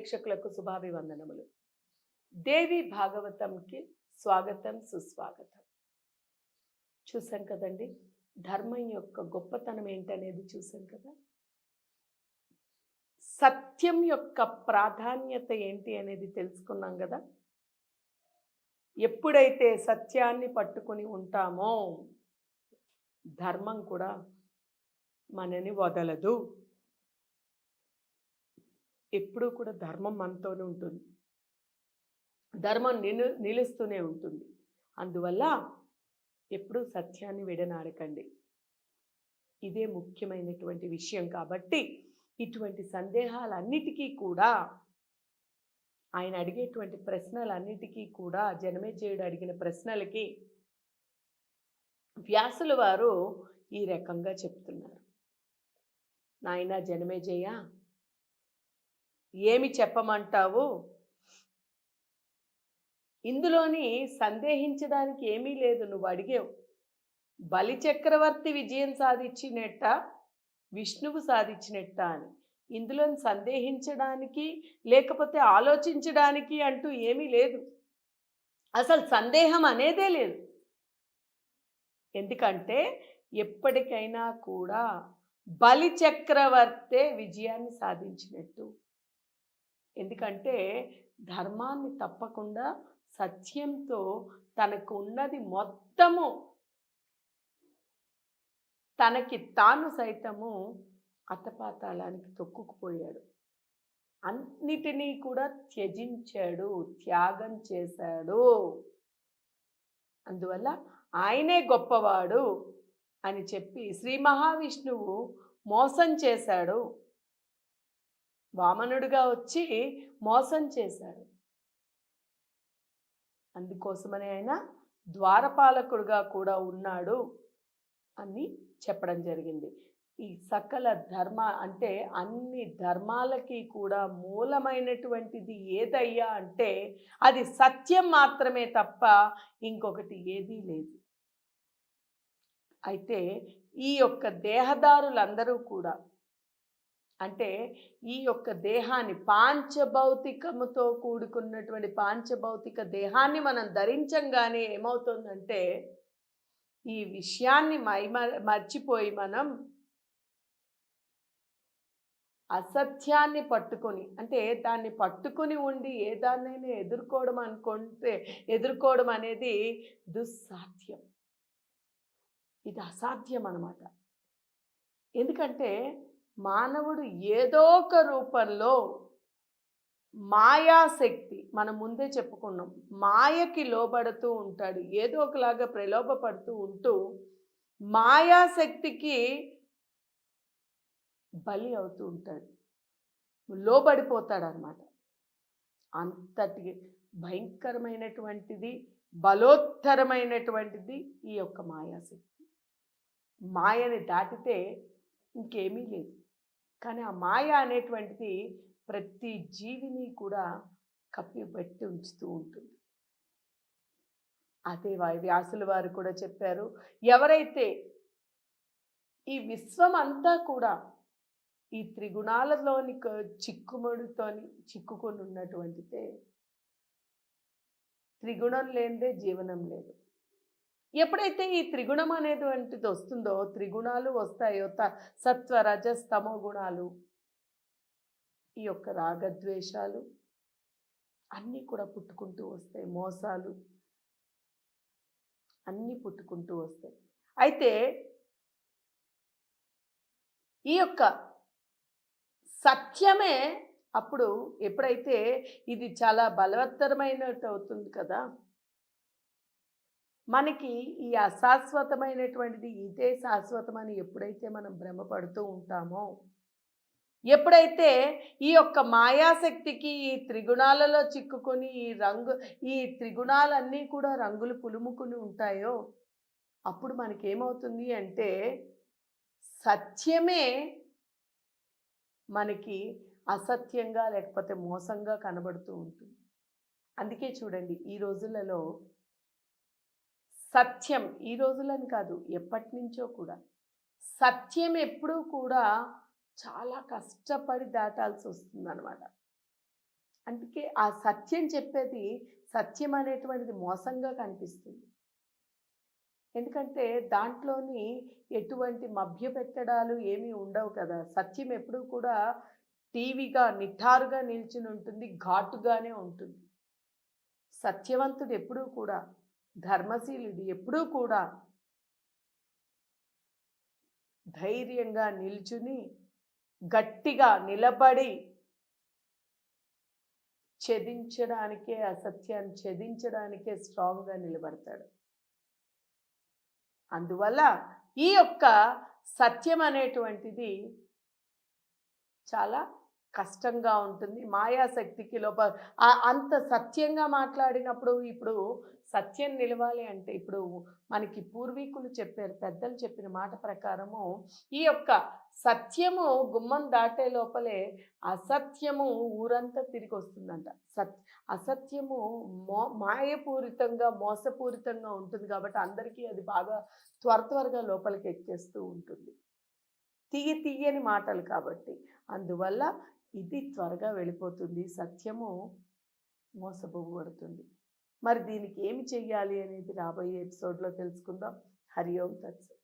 ప్రేక్షకులకు శుభాభివందనములు. దేవి భాగవతంకి స్వాగతం సుస్వాగతం. చూసాం కదండి ధర్మం యొక్క గొప్పతనం ఏంటనేది చూసాం కదా? సత్యం యొక్క ప్రాధాన్యత ఏంటి అనేది తెలుసుకున్నాం కదా? ఎప్పుడైతే సత్యాన్ని పట్టుకొని ఉంటామో ధర్మం కూడా మనని వదలదు. ఎప్పుడూ కూడా ధర్మం మనతోనే ఉంటుంది. ధర్మం నిలు నిలుస్తూనే ఉంటుంది. అందువల్ల ఎప్పుడూ సత్యాన్ని విడనాడకండి. ఇదే ముఖ్యమైనటువంటి విషయం కాబట్టి ఇటువంటి సందేహాలన్నిటికీ కూడా ఆయన అడిగేటువంటి ప్రశ్నలన్నిటికీ కూడా జనమేజయుడు అడిగిన ప్రశ్నలకి వ్యాసుల వారు ఈ రకంగా చెప్తున్నారు. నాయన జనమేజయ ఏమి చెప్పమంటావు? ఇందులోని సందేహించడానికి ఏమీ లేదు నువ్వు అడిగావు. బలి చక్రవర్తి విజయం సాధించినట్ట విష్ణువు సాధించినట్ట అని. ఇందులో సందేహించడానికి లేకపోతే ఆలోచించడానికి అంటూ ఏమీ లేదు. అసలు సందేహం అనేదే లేదు. ఎందుకంటే ఎప్పటికైనా కూడా బలి చక్రవర్తే విజయాన్ని సాధించినట్టు. ఎందుకంటే ధర్మాన్ని తప్పకుండా సత్యంతో తనకు ఉన్నది మొత్తము తనకి తాను సైతము అతపాతాళానికి తొక్కుకుపోయాడు. అన్నిటినీ కూడా త్యజించాడు త్యాగం చేశాడు. అందువల్ల ఆయనే గొప్పవాడు అని చెప్పి శ్రీ మహావిష్ణువు మోసం చేశాడు. వామనుడిగా వచ్చి మోసం చేశాడు. అందుకోసమని ఆయన ద్వారపాలకుడుగా కూడా ఉన్నాడు అని చెప్పడం జరిగింది. ఈ సకల ధర్మ అంటే అన్ని ధర్మాలకి కూడా మూలమైనటువంటిది ఏదయ్యా అంటే అది సత్యం మాత్రమే తప్ప ఇంకొకటి ఏదీ లేదు. అయితే ఈ యొక్క దేహదారులందరూ కూడా అంటే ఈ యొక్క దేహాన్ని పాంచభౌతికముతో కూడుకున్నటువంటి పాంచభౌతిక దేహాన్ని మనం ధరించంగానే ఏమవుతుందంటే ఈ విషయాన్ని మైమ మర్చిపోయి మనం అసత్యాన్ని పట్టుకొని అంటే దాన్ని పట్టుకొని ఉండి ఏ దాన్నైనా ఎదుర్కోవడం అనుకుంటే ఎదుర్కోవడం అనేది దుస్సాధ్యం. ఇది అసాధ్యం అన్నమాట. ఎందుకంటే మానవుడు ఏదో ఒక రూపంలో మాయాశక్తి మనం ముందే చెప్పుకున్నాం మాయకి లోబడుతూ ఉంటాడు ఏదో ఒకలాగా ప్రలోభపడుతూ ఉంటూ మాయాశక్తికి బలి అవుతూ ఉంటాడు. లోబడిపోతాడు అనమాట అంతటి భయంకరమైనటువంటిది బలోత్తరమైనటువంటిది ఈ యొక్క మాయాశక్తి. మాయని దాటితే ఇంకేమీ లేదు. కానీ ఆ మాయ అనేటువంటిది ప్రతి జీవిని కూడా కప్పిపెట్టి ఉంచుతూ ఉంటుంది. అదే వ్యాసుల వారు కూడా చెప్పారు ఎవరైతే ఈ విశ్వం అంతా కూడా ఈ త్రిగుణాలలోని క- చిక్కుముడితోని చిక్కుకొని ఉన్నటువంటిదే త్రిగుణం లేనిదే జీవనం లేదు. ఎప్పుడైతే ఈ త్రిగుణం అనేటువంటిది వస్తుందో త్రిగుణాలు వస్తాయో త సత్వ రజస్తమో గుణాలు ఈ యొక్క రాగద్వేషాలు అన్నీ కూడా పుట్టుకుంటూ వస్తాయి మోసాలు అన్నీ పుట్టుకుంటూ వస్తాయి. అయితే ఈ యొక్క సత్యమే అప్పుడు ఎప్పుడైతే ఇది చాలా బలవత్తరమైనట్టు అవుతుంది కదా మనకి ఈ అశాశ్వతమైనటువంటిది ఇదే శాశ్వతమని ఎప్పుడైతే మనం భ్రమపడుతూ ఉంటామో ఎప్పుడైతే ఈ యొక్క మాయాశక్తికి ఈ త్రిగుణాలలో చిక్కుకొని ఈ రంగు ఈ త్రిగుణాలన్నీ కూడా రంగులు పులుముకుని ఉంటాయో అప్పుడు మనకేమవుతుంది అంటే సత్యమే మనకి అసత్యంగా లేకపోతే మోసంగా కనబడుతూ ఉంటుంది. అందుకే చూడండి ఈ రోజులలో సత్యం ఈ రోజులని కాదు ఎప్పటి నుంచో కూడా. సత్యం ఎప్పుడూ కూడా చాలా కష్టపడి దాటాల్సి వస్తుంది అనమాట అందుకే ఆ సత్యం చెప్పేది సత్యం అనేటువంటిది మోసంగా కనిపిస్తుంది. ఎందుకంటే దాంట్లోని ఎటువంటి మభ్య పెట్టడాలు ఏమీ ఉండవు కదా. సత్యం ఎప్పుడూ కూడా టీవీగా నిఠారుగా నిల్చుని ఉంటుంది ఘాటుగానే ఉంటుంది. సత్యవంతుడు ఎప్పుడూ కూడా ధర్మశీలుడు ఎప్పుడూ కూడా ధైర్యంగా నిల్చుని గట్టిగా నిలబడి ఛేదించడానికే అసత్యాన్ని ఛేదించడానికే స్ట్రాంగ్గా నిలబడతాడు. అందువల్ల ఈ యొక్క సత్యం అనేటువంటిది చాలా కష్టంగా ఉంటుంది. మాయాశక్తికి లోప అంత సత్యంగా మాట్లాడినప్పుడు ఇప్పుడు సత్యం నిలవాలి అంటే ఇప్పుడు మనకి పూర్వీకులు చెప్పారు పెద్దలు చెప్పిన మాట ప్రకారము ఈ యొక్క సత్యము గుమ్మం దాటే లోపలే అసత్యము ఊరంతా తిరిగి వస్తుందంట. సత్ అసత్యము మో మాయపూరితంగా మోసపూరితంగా ఉంటుంది కాబట్టి అందరికీ అది బాగా త్వర త్వరగా లోపలికి ఎక్కేస్తూ ఉంటుంది. తీయ తీయని మాటలు కాబట్టి. అందువల్ల ఇది త్వరగా వెళ్ళిపోతుంది. సత్యము మోసపోబడుతుంది. మరి దీనికి ఏమి చెయ్యాలి అనేది రాబోయే ఎపిసోడ్లో తెలుసుకుందాం. హరి ఓం తత్స.